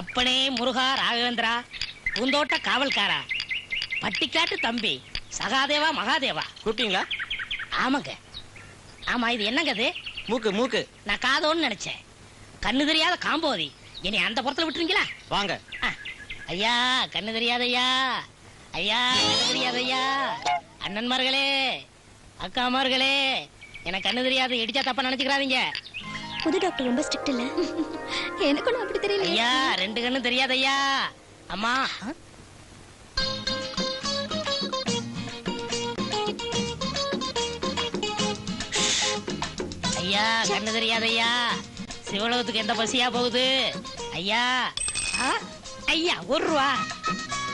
அப்பனே முருகா ராகவேந்திரா பூந்தோட்ட காவல்காரா பட்டிக்காட்டு தம்பி சகாதேவா மகாதேவா. கூப்பிட்டீங்களா? ஆமாங்க. ஆமா இது என்னங்க இது? மூக்கு மூக்கு. நான் காதோன்னு நினைச்சேன். கண்ணு தெரியாத காம்போதி. என்னை அந்த புறத்துல விட்டுறீங்களா? வாங்க. ஐயா கண்ணு தெரியாத ஐயா ஐயா கண்ணு தெரியாத ஐயா அண்ணன்மார்களே அக்காமார்களே எனக்கு கண்ணு தெரியாது இடிச்சா தப்பா நினைச்சுக்கிறாதீங்க. புது டாக்டர் ரொம்ப ஸ்ட்ரிக்ட் இல்ல? எனக்கு ஒண்ணும் அப்படி தெரியல ஐயா ரெண்டு கண்ணு தெரியாது ஐயா அம்மா. ஐயா கண்ணு தெரியாது ஐயா சிவலோகத்துக்கு எந்த பசியா போகுது? ஐயா. ஆ, ஐயா ஒரு ரூபா.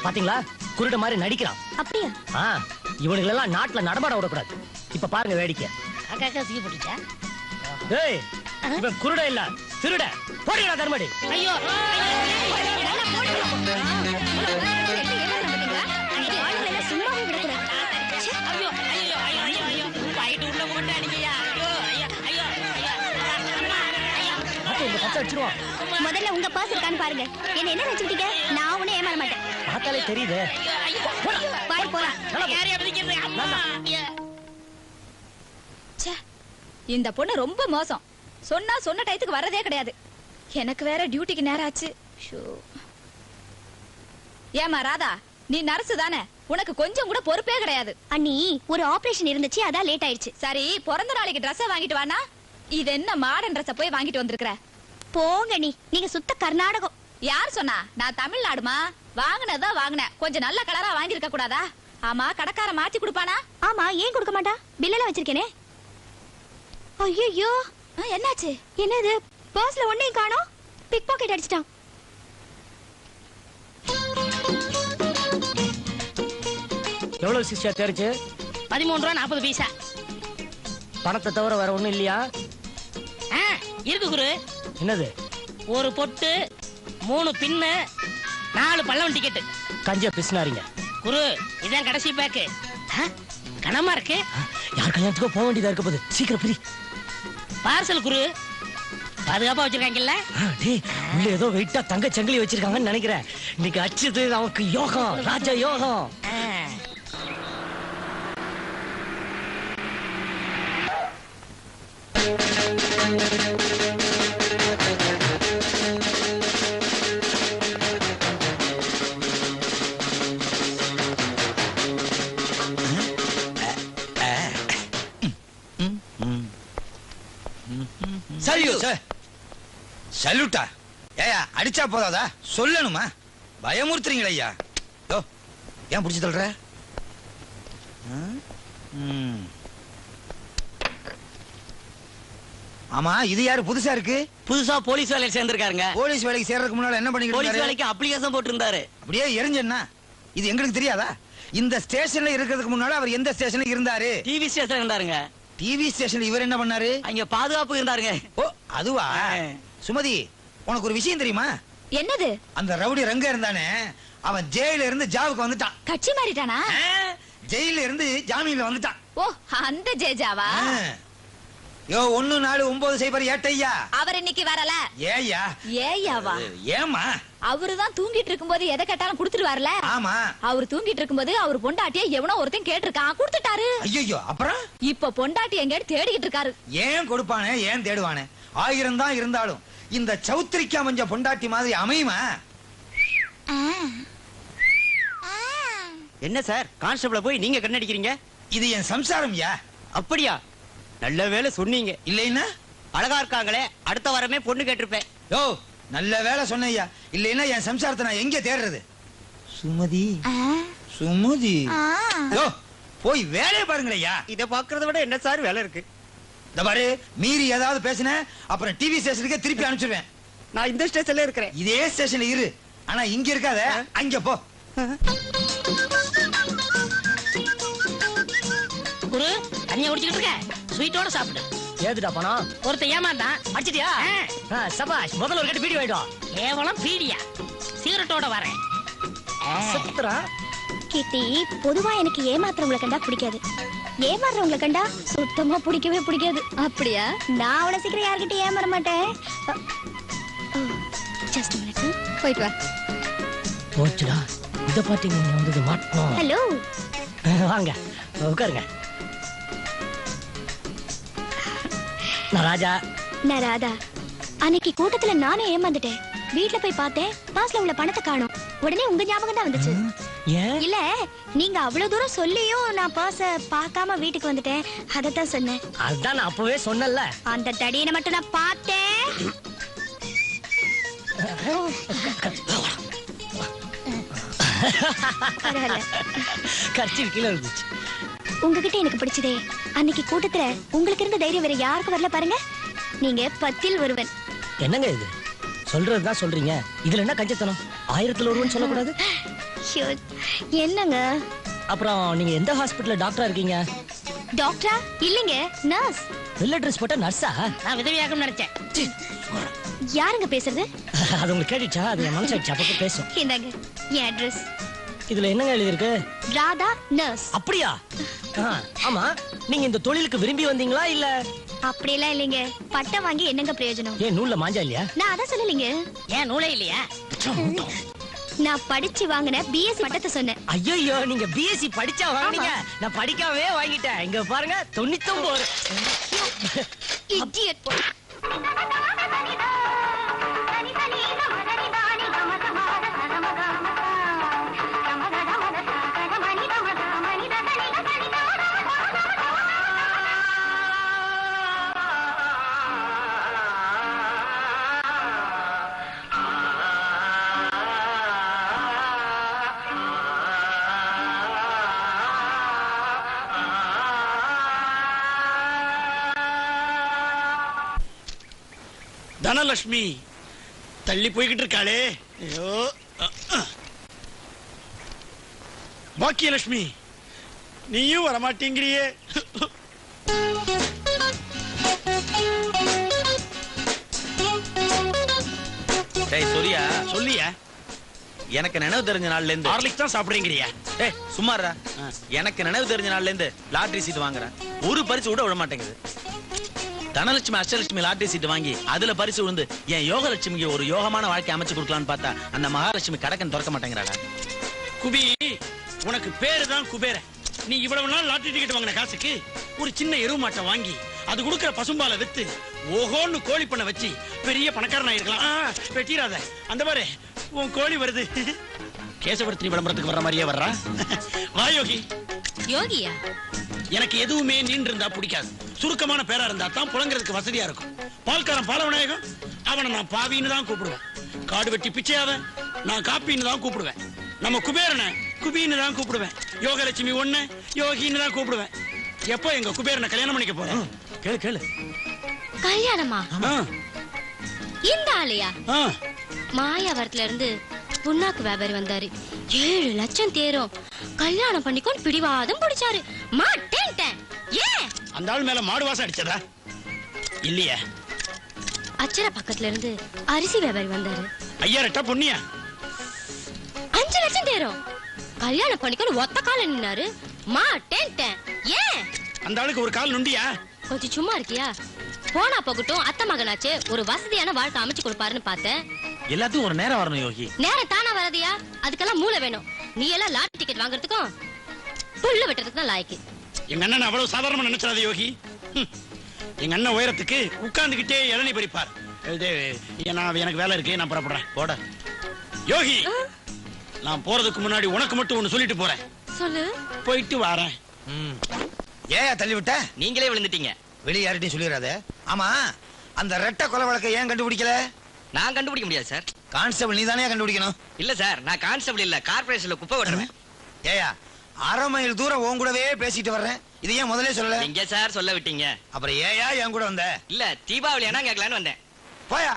பாத்தீங்களா? குருட மாதிரி நடிக்கிறான். அப்படியா? ஆ இவனுங்களெல்லாம் நாட்டுல நடமாட விடக்கூடாது. இப்ப பாருங்க வேடிக்கை. அக்கா தூக்கி போட்டுச்சா ஏய் இவன் குருட இல்ல திருட. போடுறா தர்மடி. ஐயோ. முதல்ல உங்க பர்ஸ் இருக்கான்னு பாருங்க. என்ன என்ன நினைச்சுக்கிட்டீங்க நான் ஒண்ணும் ஏமாற மாட்டேன். பார்த்தாலே தெரியுது. ஐயோ வாய் போலாம் இந்த பொண்ணு ரொம்ப மோசம். சொன்னா சொன்ன டயத்துக்கு வரதே கிடையாது. எனக்கு வேற டியூட்டிக்கு நேரம் ஆச்சு ஷோ. ஏம்மா ராதா நீ நர்ஸ் தானே? உனக்கு கொஞ்சம் கூட பொறுப்பே கிடையாது. அண்ணி ஒரு ஆபரேஷன் இருந்துச்சு அதான் லேட் ஆயிடுச்சு. சரி பிறந்த நாளைக்கு Dress வாங்கிட்டு வானா இது என்ன மாடர்ன் Dress போய் வாங்கிட்டு வந்திருக்கிற? போங்க நீ நீங்க சுத்த கர்நாடகம். யார் சொன்னா? நான் தமிழ்நாடுமா? வாங்கினதான் வாங்கினேன். கொஞ்சம் நல்ல கலரா வாங்கியிருக்க கூடாதா? ஆமா கடைக்கார மாத்தி கொடுப்பானா? ஆமா ஏன் கொடுக்க மாட்டா? பில்லெல்லாம் வச்சிருக்கேனே. ஐயோ என்னாச்சு? என்னது? பர்ஸ்ல ஒன்னையும் காணோம்? பிக் பாக்கெட் அடிச்சிட்டான். எவ்வளவு சிஸ்டர் தெரிஞ்சு பதிமூணு ரூபா நாற்பது பைசா. பணத்தை தவிர வேற ஒண்ணும் இல்லையா? ஆ, இருக்கு குரு. என்னது? ஒரு பொட்டு மூணு பின்னு நாலு பள்ளம் டிக்கெட்டு கஞ்ச பிசினாரிங்க குரு இதான் கடைசி பேக்கு கனமா இருக்கு. யார் கல்யாணத்துக்கோ போக வேண்டியதா இருக்க போகுது. சீக்கிரம் பிரி பார்சல் குரு. பாதுகாப்பா வச்சிருக்காங்கல்ல? டேய் உள்ள ஏதோ வெயிட்டா தங்க சங்கிலி வச்சிருக்காங்கன்னு நினைக்கிறேன். இன்னைக்கு அடிச்சது நமக்கு யோகம் ராஜா யோகம். ஆ. சல்யூட் சல்யூட்டா ஏயா அடிச்சா போதாதா? சொல்லணுமா? பயமுறுத்துறீங்களா ஐயா. யோ ஏன் பிடிச்சி தள்ளுற. ஆமா இது யாரு புதுசா இருக்கு? புதுசா போலீஸ் வேலையில சேர்ந்திருக்காருங்க. போலீஸ் வேலைக்கு சேர்றதுக்கு முன்னால என்ன பண்ணிக்கிட்டு போலீஸ்? வேலைக்கு அப்ளிகேஷன் போட்டிருந்தாரு. அப்படியே எரிஞ்சன்னா? இது எங்களுக்கு தெரியாதா? இந்த ஸ்டேஷன்ல இருக்கிறதுக்கு முன்னால அவர் எந்த ஸ்டேஷன்ல இருந்தாரு? டிவி ஸ்டேஷன் இருந்தாருங்க. டிவி ஸ்டேஷன்ல இவர் என்ன பண்ணாரு? அங்க பாதுகாப்பு இருந்தாருங்க. ஓ அதுவா. சுமதி உனக்கு ஒரு விஷயம் தெரியுமா? என்னது? அந்த ரவுடி ரங்க இருந்தானே அவன் ஜெயில இருந்து ஜாவுக்கு வந்துட்டான். கட்சி மாறிட்டானா? ஜெயில இருந்து ஜாமீன்ல வந்துட்டான். ஓ அந்த ஜேஜாவா. யோ ஒண்ணு நாலு ஒன்பது சைபர் ஏட்டையா அவர் இன்னைக்கு வரல. ஏயா ஏயாவா ஏமா அவருதான் தூங்கிட்டு இருக்கும்போது எதை கேட்டாலும் கொடுத்துருவார்ல? ஆமா. அவர் தூங்கிட்டு இருக்கும்போது அவர் பொண்டாட்டிய எவனோ ஒருத்தன் கேட்டிருக்கான். கொடுத்துட்டாரு. ஐயோ அப்புறம்? இப்ப பொண்டாட்டி எங்கேன்னு தேடிக்கிட்டு இருக்காரு. ஏன் கொடுப்பானே? ஏன் தேடுவானே? ஆயிரம் தான் இருந்தாலும் இந்த சௌத்திரிக்கா மஞ்ச பொண்டாட்டி மாதிரி அமையுமா? என்ன சார்? கான்ஸ்டபிள போய் நீங்க கண்ணடிக்கிறீங்க? இது என் சம்சாரம் யா அப்படியா? நல்ல வேலை சொன்னீங்க. இல்லைன்னா? அழகா இருக்காங்களே. அடுத்த வாரமே பொண்ணு கேட்டிருப்பேன். யோ நல்ல வேலை சொன்னையா இல்லைன்னா என் சம்சாரத்தை நான் எங்க தேடுறது? சுமதி. சுமதி. போய் வேலையை பாருங்களேயா இத பாக்குறத விட என்ன சார் வேலை இருக்கு? இந்த பாரு மீறி ஏதாவது பேசின அப்புறம் டிவி ஸ்டேஷனுக்கே திருப்பி அனுப்பிச்சிடுவேன் நான் இந்த ஸ்டேஷன்ல இருக்கிறேன். இதே ஸ்டேஷன்ல இரு. ஆனா இங்க இருக்காத அங்க போ. குரு தண்ணிய குடிச்சிட்டு இருக்க. ஸ்வீட்டோட சாப்பிடு. ஏதுடா பணம் ஒருத்தன் ஏமாந்தான். அடிச்சிட்டியா? சபாஷ் முதல்ல ஒரு கட்டு பீடி வாங்கிடும் கேவலம் பீடியா. சிகரெட்டோட வரேன். சுத்துறா. கிட்டி பொதுவா எனக்கு ஏமாத்துறவங்களை கண்டா பிடிக்காது. ஏமாறுறவங்களை கண்டா சுத்தமா பிடிக்கவே பிடிக்காது. அப்படியா? நான் அவ்வளவு சீக்கிரம் யார்கிட்ட ஏமாற மாட்டேன். ஜஸ்ட் மினிட் போயிட்டு வா. போச்சுடா. இத பாத்தீங்க நீங்க வந்தது மாட்டோம் ஹலோ வாங்க உட்காருங்க. நான் ராஜா. நான் ராதா. அன்னைக்கு கூட்டத்துல நானும் ஏமாந்துட்டேன். வீட்ல போய் பார்த்தேன். பாஸ்ல உள்ள பணத்தை காணோம். உடனே உங்க ஞாபகம் தான் வந்துச்சு. இல்ல நீங்க அவ்வளவு தூரம் சொல்லியும் நான் பர்ஸ பார்க்காம வீட்டுக்கு வந்துட்டேன். அதத்தான் சொன்னேன். அதான் நான் அப்பவே சொன்னேன்ல. அந்த தடியனை மட்டும் நான் பார்த்தேன். கட்சி கீழே இருந்துச்சு உங்ககிட்ட எனக்கு பிடிச்சதே. அன்னைக்கு கூட்டத்துல உங்களுக்கு இருந்த தைரியம் வேற யாருக்கும் வரல பாருங்க. நீங்க பத்தில் ஒருவன். என்னங்க இது? சொல்றதுதான் சொல்றீங்க. இதுல என்ன கஞ்சத்தனம்? ஆயிரத்துல ஒருவன் சொல்லக்கூடாது? என்னங்க? அப்புறம் நீங்க எந்த ஹாஸ்பிடல்ல டாக்டரா இருக்கீங்க? டாக்டரா? இல்லைங்க நர்ஸ். வெள்ளை ட்ரெஸ் போட்ட நர்ஸா? நான் விதவியாக்கும் நினைச்சேன். யாருங்க பேசுறது? அது உங்களுக்கு கேட்டுச்சா? அது என் மனசாச்சு அப்பப்போ பேசும். இந்தாங்க என் அட்ரஸ் இதுல என்னங்க எழுதியிருக்கு? ராதா நர்ஸ். அப்படியா? ஆமா. நீங்க இந்த தொழிலுக்கு விரும்பி வந்தீங்களா இல்ல? அப்படியெல்லாம் இல்லைங்க. பட்டம் வாங்கி என்னங்க பிரயோஜனம்? ஏன் நூல்ல மாஞ்சா இல்லையா? நான் அதான் சொல்லலைங்க. ஏன் நூலே இல்லையா? நான் படிச்சு வாங்கின பிஎஸ் பட்டத்தை சொன்னேன். ஐயோ நீங்க பிஎஸ்சி படிச்சா வாங்குனீங்க. நான் படிக்காமவே வாங்கிட்டேன். இங்க பாருங்க தொண்ணூத்தொன்பது தனலட்சுமி தள்ளி போய்கிட்டு இருக்காளே. ஐயோ. பாக்கியலட்சுமி நீயும் வரமாட்டேங்கிறியே. டேய் சூர்யா சொல்லியா? எனக்கு நினைவு தெரிஞ்ச நாள்ல இருந்து ஹார்லிக்ஸ் தான் சாப்பிடுறீங்கறியா. டேய் சும்மாடா எனக்கு நினைவு தெரிஞ்ச நாள்ல இருந்து லாட்டரி சீட் வாங்குறேன். ஒரு பரிசு கூட விட மாட்டேங்குது. தனலட்சுமி அஷ்டலட்சுமி லாட்டரி சீட் வாங்கி அதுல பரிசு விழுந்து என் யோகலட்சுமிக்கு ஒரு யோகமான வாழ்க்கை அமைச்சு கொடுக்கலான்னு பார்த்தா அந்த மகாலட்சுமி கடக்கன் திறக்க மாட்டேங்கிறாடா குபி உனக்கு பேரு தான் குபேர நீ இவ்வளவு நாள் லாட்டரி டிக்கெட் வாங்கின காசுக்கு ஒரு சின்ன எருவு மாட்டை வாங்கி அது கொடுக்கிற பசும்பாலை வித்து ஓஹோன்னு கோழி பண்ண வச்சு பெரிய பணக்காரனா இருக்கலாம் ஆ, வெட்டிராத அந்த பாரு உன் கோழி வருது. கேசவர்த்தினி விளம்பரத்துக்கு வர்ற மாதிரியே வர்றா? வா யோகி. யோகியா? எனக்கு எதுவுமே நீண்டு இருந்தா பிடிக்காது. சுருக்கமான பேரா இருந்தா தான் புழங்குறதுக்கு வசதியா இருக்கும். பால்காரன் பாலவிநாயகம் அவனை நான் பாவின்னு தான் கூப்பிடுவேன். காடு வெட்டி பிச்சையாவன் நான் காப்பின்னு தான் கூப்பிடுவேன். நம்ம குபேரனை குபின்னு தான் கூப்பிடுவேன். யோகலட்சுமி ஒண்ணு யோகின்னு தான் கூப்பிடுவேன். எப்போ எங்க குபேரனை கல்யாணம் பண்ணிக்க போறேன்? கேளு கேளு. கல்யாணமா? இந்த ஆளையா. மாயாவரத்துல இருந்து புண்ணாக்கு வியாபாரி வந்தாரு. ஏழு லட்சம் தேரும். கல்யாணம் பண்ணிக்கொண்டு பிடிவாதம் பிடிச்சாரு. ஏன் அந்த ஆள் மேல மாடு வாசம் அடிச்சதா? இல்லையே. அச்சர பக்கத்துல இருந்து அரிசி வியாபாரி வந்தாரு. ஐயாயிரட்டா பொண்ணியா அஞ்சு லட்சம் தேரும். கல்யாணம் பண்ணிக்கொண்டு ஒத்த கால நின்னாரு. மாட்டேன்ட்டேன் ஏன்? அந்த ஆளுக்கு ஒரு கால் நுண்டியா? கொஞ்சம் சும்மா இருக்கியா? போனா போகட்டும் அத்தை மகனாச்சு ஒரு வசதியான வாழ்க்கை அமைச்சு கொடுப்பாருன்னு பார்த்தேன். எல்லாத்துக்கும் ஒரு நேரம் வரணும் யோகி. நேரம் தானா வரதியா? அதுக்கெல்லாம் மூளை வேணும். நீ எல்லாம் லாட்டரி டிக்கெட் வாங்குறதுக்கும் புல்லு வெட்டுறதுக்கு தான் லாய்க்கு. எங்க அண்ணன் அவ்வளவு சாதாரணமா நினைச்சாத யோகி. எங்க அண்ணன் உயரத்துக்கு உட்கார்ந்துகிட்டே இளநீ பறிப்பார். எனக்கு வேலை இருக்கு நான் புறப்படுறேன். போட. யோகி நான் போறதுக்கு முன்னாடி உனக்கு மட்டும் ஒண்ணு சொல்லிட்டு போறேன். சொல்லு. போயிட்டு வரேன். ம். ஏயா தள்ளி விட்ட? நீங்களே விழுந்துட்டீங்க. வெளிய யார்கிட்டயும் சொல்லிடாத ஆமா அந்த ரெட்டை கொலை வழக்கை ஏன் கண்டுபிடிக்கல? நான் கண்டுபிடிக்க முடியாது சார். கான்ஸ்டபிள் நீ தானே கண்டுபிடிக்கணும். இல்ல சார் நான் கான்ஸ்டபிள் இல்ல கார்பரேஷன்ல குப்பை ஓட்டுறேன் ஏயா அரை மைல் தூரம் உன் கூடவே பேசிட்டு வர்றேன். இது ஏன் முதல்ல சொல்லல? எங்க சார் சொல்ல விட்டீங்க. அப்புறம் ஏயா என் கூட வந்த? இல்ல தீபாவளி ஆனா கேட்கலான்னு வந்தேன். போயா.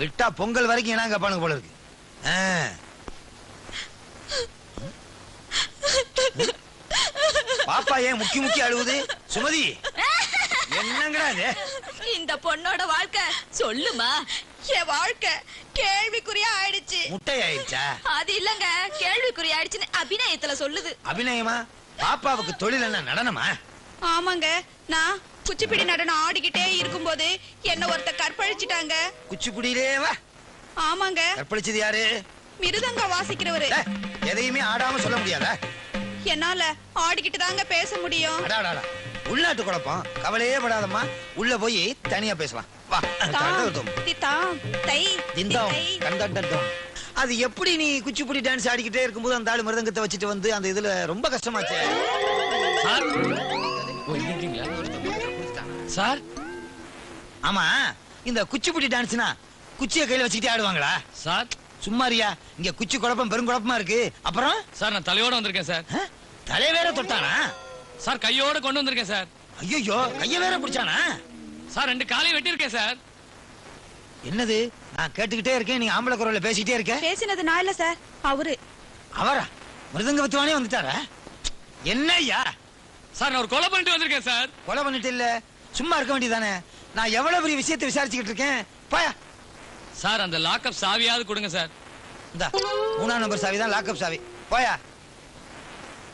விட்டா பொங்கல் வரைக்கும் என்ன கேப்பானுங்க போல இருக்கு. பாப்பா ஏன் முக்கி முக்கி அழுவுது? சுமதி என்னங்கடா இது? இந்த பொண்ணோட வாழ்க்கை சொல்லுமா என் வாழ்க்கை. கேள்விக்குறியா ஆயிடுச்சு. முட்டை ஆயிடுச்சா அது இல்லங்க கேள்விக்குறி ஆயிடுச்சுன்னு அபிநயத்துல சொல்லுது. அபிநயமா? பாப்பாவுக்கு தொழில் என்ன நடனமா? ஆமாங்க நான் குச்சிப்பிடி நடனம் ஆடிக்கிட்டே இருக்கும்போது என்ன ஒருத்த கற்பழிச்சிட்டாங்க. குச்சிப்புடியிலே வா. ஆமாங்க. கற்பழிச்சது யாரு? மிருதங்க வாசிக்கிறவரு. எதையுமே ஆடாம சொல்ல முடியாதா? என்னால ஆடிக்கிட்டு தாங்க பேச முடியும். உள்நாட்டு குழப்பம். கவலையே படாதம்மா. உள்ள போய் தனியா பேசலாம். வா. அது எப்படி நீ குச்சிப்புடி டான்ஸ் ஆடிக்கிட்டே இருக்கும்போது அந்த ஆளு மிருதங்கத்தை வச்சுட்டு வந்து அந்த இதுல ரொம்ப கஷ்டமாச்சே. சார். ஆமா. இந்த குச்சிப்புடி டான்ஸ்னா குச்சியை கையில வச்சுக்கிட்டே ஆடுவாங்களா? சார். சும்மாரியா இங்க குச்சி குழப்பம் பெரும் குழப்பமா இருக்கு. அப்புறம்? சார் நான் தலையோட வந்திருக்கேன் சார். ஆ? தலை வேற தொட்டானா? சார் கையோட கொண்டு வந்திருக்கேன் சார். ஐயோ கைய வேற பிடிச்சானா? சார் ரெண்டு காலையும் வெட்டியிருக்கேன் சார். என்னது? நான் கேட்டுக்கிட்டே இருக்கேன் நீங்க ஆம்பளை குரல்ல பேசிக்கிட்டே இருக்க பேசினது நான் இல்ல சார். அவரு. அவரா? மிருதங்க வித்துவானே வந்துட்டாரா? என்னய்யா? சார் நான் ஒரு கொலை பண்ணிட்டு வந்திருக்கேன் சார். கொலை பண்ணிட்டு இல்ல. சும்மா இருக்க வேண்டியதானே நான் எவ்வளவு பெரிய விஷயத்தை விசாரிச்சுக்கிட்டு இருக்கேன்? போயா. சார் அந்த லாக்அப் சாவியாவது கொடுங்க சார். இந்த மூணாம் நம்பர் சாவி தான் லாக்அப் சாவி. போயா.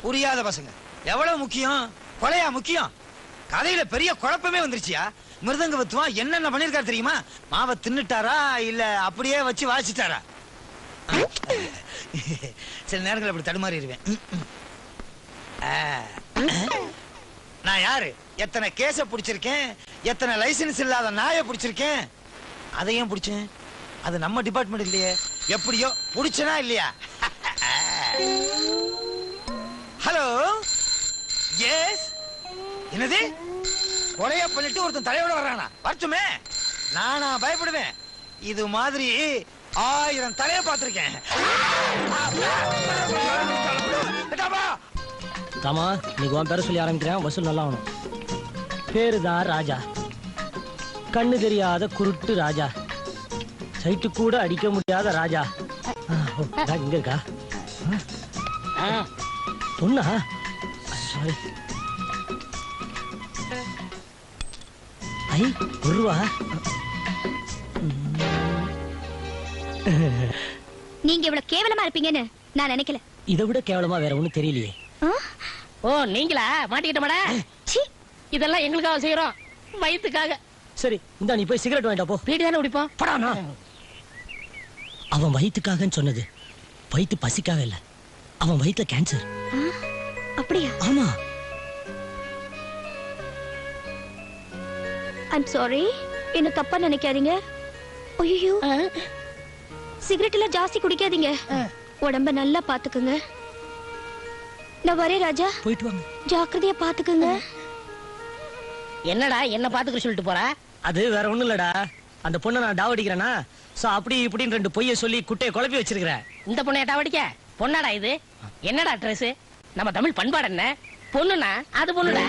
புரியாத பசங்க. எவ்வளவு முக்கியம்? கொலையா முக்கியம்? கதையில பெரிய குழப்பமே வந்துருச்சியா? மிருதங்க வித்துவான் என்னென்ன பண்ணிருக்காரு தெரியுமா? மாவை தின்னுட்டாரா? இல்ல அப்படியே வச்சு வாசிட்டாரா சில நேரங்கள் அப்படி தடுமாறிடுவேன். நான் யாரு? எத்தனை கேஸ பிடிச்சிருக்கேன்? எத்தனை லைசென்ஸ் இல்லாத நாய பிடிச்சிருக்கேன்? அதையும் பிடிச்சேன்? அது நம்ம டிபார்ட்மெண்ட் இல்லையே. எப்படியோ பிடிச்சனா இல்லையா? ஹலோ? எஸ் என்னது? கொலைய பண்ணிட்டு ஒருத்தன் தலையோட வர்றானா? வரட்டுமே. நானா பயப்படுவேன். இது மாதிரி ஆயிரம் தலைய பார்த்திருக்கேன். தாமா நீ உன் பேரை சொல்லி ஆரம்பிக்கிறேன் வசூல் நல்லா ஆகணும். பேருதான் ராஜா. கண்ணு தெரியாத குருட்டு ராஜா. சைட்டு கூட அடிக்க முடியாத ராஜா. இங்க இருக்கா? ஆ. பொண்ணா? சாரி. ஐ ஒரு ரூபா நீங்க இவ்வளவு கேவலமா இருப்பீங்கன்னு நான் நினைக்கல. இதை விட கேவலமா வேற ஒண்ணும் தெரியலையே? ஓ நீங்களா? மாட்டிக்கிட்ட மாடா இதெல்லாம் எங்களுக்காக செய்யறோம் வயிற்றுக்காக சரி இந்தா நீ போய் சிகரெட் வாங்கிட்டா போ. வீடு தானே குடிப்போம்? படானா அவன் வயிற்றுக்காகன்னு சொன்னது. வயிற்று பசிக்காக இல்ல. அவன் வயிற்றுல கேன்சர் ஆ, அப்படியா? ஆமா. ஐம் சாரி என்ன தப்பா நினைக்காதீங்க. ஐயோ சிகரெட் எல்லாம் ஜாஸ்தி குடிக்காதீங்க. உடம்ப நல்லா பாத்துக்குங்க. நான் வரேன் ராஜா. போயிட்டு வாங்க. ஜாக்கிரதையா பாத்துக்குங்க. என்னடா என்ன பாத்துக்க சொல்லிட்டு போற? அது வேற ஒண்ணும் இல்லடா. அந்த பொண்ணை நான் டாவடிக்கிறேனா? சோ அப்படி இப்படின்னு ரெண்டு பொய்ய சொல்லி குட்டையை குழப்பி வச்சிருக்கிறேன். இந்த பொண்ணை ஏட்டாவடிக்க பொண்ணாடா இது? என்னடா ட்ரெஸ் நம்ம தமிழ் பண்பாடு என்ன? பொண்ணுனா அது பொண்ணுடா.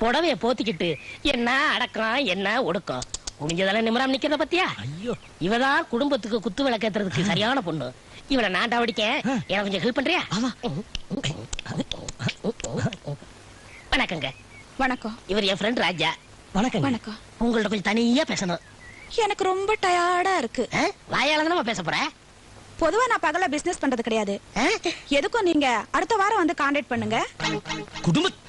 புடவைய போத்திக்கிட்டு என்ன அடக்கம் என்ன ஒடுக்கம்? குனிஞ்சதெல்லாம் நிமிராம நிக்கிறத பத்தியா? ஐயோ. இவதான் குடும்பத்துக்கு குத்து விளக்கேத்துறதுக்கு சரியான பொண்ணு. இவளை நான் டாவடிக்க எனக்கு கொஞ்சம் ஹெல்ப் பண்றியா? ஆமா. வணக்கங்க. வணக்கம். இவர் என் ஃப்ரெண்ட் ராஜா. வணக்கம் வணக்கம். உங்கள்ட்ட கொஞ்சம் தனியா பேசணும். எனக்கு ரொம்ப டயர்டா இருக்கு. ஆ? வாயால தானே பேச போற? பொதுவா நான் பகல பிசினஸ் பண்றது கிடையாது? எதுக்கும் நீங்க அடுத்த வாரம் வந்து கான்டாக்ட் பண்ணுங்க குடும்ப